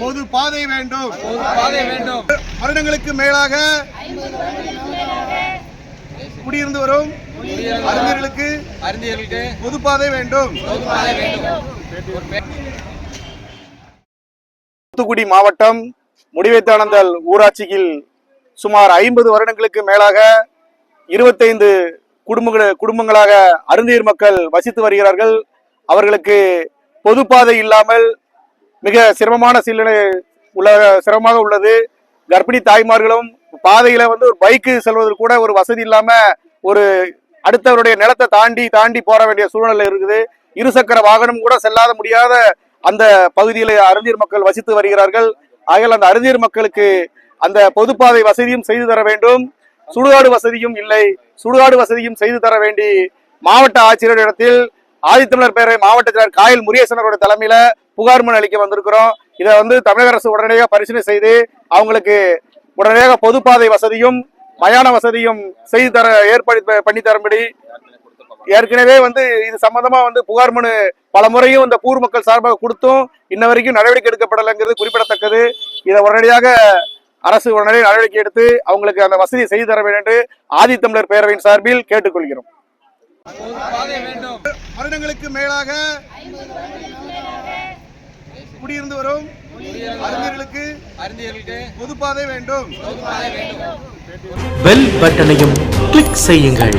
பொது பாதை வேண்டும். பாதை வேண்டும். வருடங்களுக்கு மேலாக குடியிருந்து வரும் அறிஞர்களுக்கு அறிஞர்களுக்கு பொது பாதை வேண்டும். தூத்துக்குடி மாவட்டம் முடிவைத்தானந்தல் ஊராட்சியில் சுமார் ஐம்பது வருடங்களுக்கு மேலாக இருபத்தைந்து குடும்பங்கள் குடும்பங்களாக அருந்தீர் மக்கள் வசித்து வருகிறார்கள். அவர்களுக்கு பொதுப்பாதை இல்லாமல் மிக சிரமமான சூழ்நிலை உள்ள சிரமமாக உள்ளது. கர்ப்பிணி தாய்மார்களும் பாதையில வந்து ஒரு பைக்கு செல்வதற்கு கூட ஒரு வசதி இல்லாம ஒரு அடுத்தவருடைய நிலத்தை தாண்டி தாண்டி போற வேண்டிய சூழ்நிலை இருக்குது. இருசக்கர வாகனம் கூட செல்லாத முடியாத அந்த பகுதியில் அறிஞர் மக்கள் வசித்து வருகிறார்கள். ஆகையால் அந்த அறிஞர் மக்களுக்கு அந்த பொதுப்பாதை வசதியும் செய்து தர வேண்டும். சுடுகாடு வசதியும் இல்லை. சுடுகாடு வசதியும் செய்து தர வேண்டி மாவட்ட ஆட்சியரிடத்தில் ஆதித்தமிழர் பேரவை மாவட்ட செயலர் காயல் முருகேசனரோட தலைமையில புகார் மனு அளிக்க வந்திருக்கிறோம். இதை வந்து தமிழக அரசு உடனடியாக பரிசீலனை செய்து அவங்களுக்கு உடனடியாக பொதுப்பாதை வசதியும் மயான வசதியும் செய்து தர ஏற்பாடு பண்ணி தரும்படி ஏற்கனவே வந்து இது சம்பந்தமா வந்து புகார் மனு பல முறையும் இந்த பூர் மக்கள் சார்பாக கொடுத்தும் இன்ன வரைக்கும் நடவடிக்கை எடுக்கப்படலைங்கிறது குறிப்பிடத்தக்கது. இதை உடனடியாக அரசு உடனடியாக நடவடிக்கை எடுத்து அவங்களுக்கு அந்த வசதியை செய்து தர வேண்டும் என்று ஆதித்தமிழர் பேரவையின் சார்பில் கேட்டுக்கொள்கிறோம். வருடங்களுக்கு மேலாக இருந்து வரும். அறிஞர்களுக்கு அறிஞர்களுக்கு பொதுப்பாதை வேண்டும். பாதை வேண்டும் பெல் பட்டனையும் கிளிக் செய்யுங்கள்.